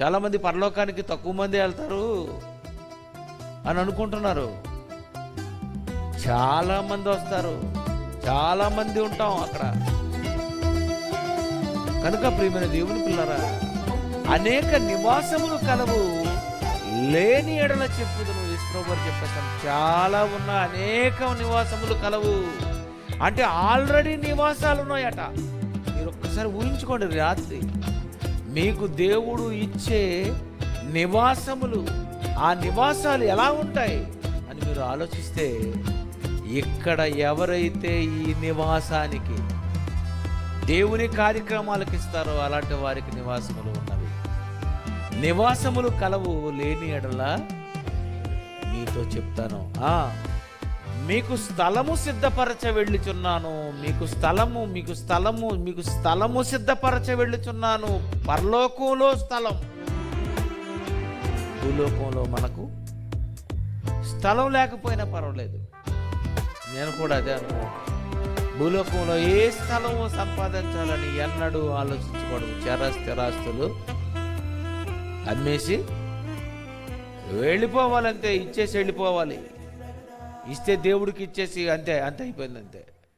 చాలామంది పరలోకానికి తక్కువ మంది వెళ్తారు అని అనుకుంటున్నారు. చాలా మంది వస్తారు. చాలామంది ఉంటాం అక్కడ. కనుక ప్రియమైన దేవుని పిల్లరా అనేక నివాసములు కలవు. లేని ఎడల చెప్పుదును విశ్వభర్ చెప్పేస్తాం చాలా ఉన్న అనేక నివాసములు కలవు. అంటే ఆల్రెడీ నివాసాలు ఉన్నాయట. మీరు ఒక్కసారి ఊహించుకోండి రాత్రి మీకు దేవుడు ఇచ్చే నివాసములు ఆ నివాసాలు ఎలా ఉంటాయి అని మీరు ఆలోచిస్తే ఇక్కడ ఎవరైతే ఈ నివాసానికి దేవుని కార్యక్రమాలకు ఇస్తారో అలాంటి వారికి నివాసములు ఉన్నవి. నివాసములు కలవు లేని ఎడల మీతో చెప్తాను. మీకు స్థలము సిద్ధపరచ వెళ్ళుచున్నాను మీకు స్థలము మీకు స్థలము మీకు స్థలము సిద్ధపరచ వెళ్ళుచున్నాను. పరలోకంలో స్థలం. భూలోకంలో మనకు స్థలం లేకపోయినా పర్వాలేదు. నేను కూడా అదే అనుకున్నాను. భూలోకంలో ఏ స్థలము సంపాదించాలని ఎన్నడూ ఆలోచించకూడదు. చర స్థిరాస్తులు అమ్మేసి వెళ్ళిపోవాలంటే ఇచ్చేసి వెళ్ళిపోవాలి. ఇస్తే దేవుడికి ఇచ్చేసి అంతే అంతే అయిపోయింది అంతే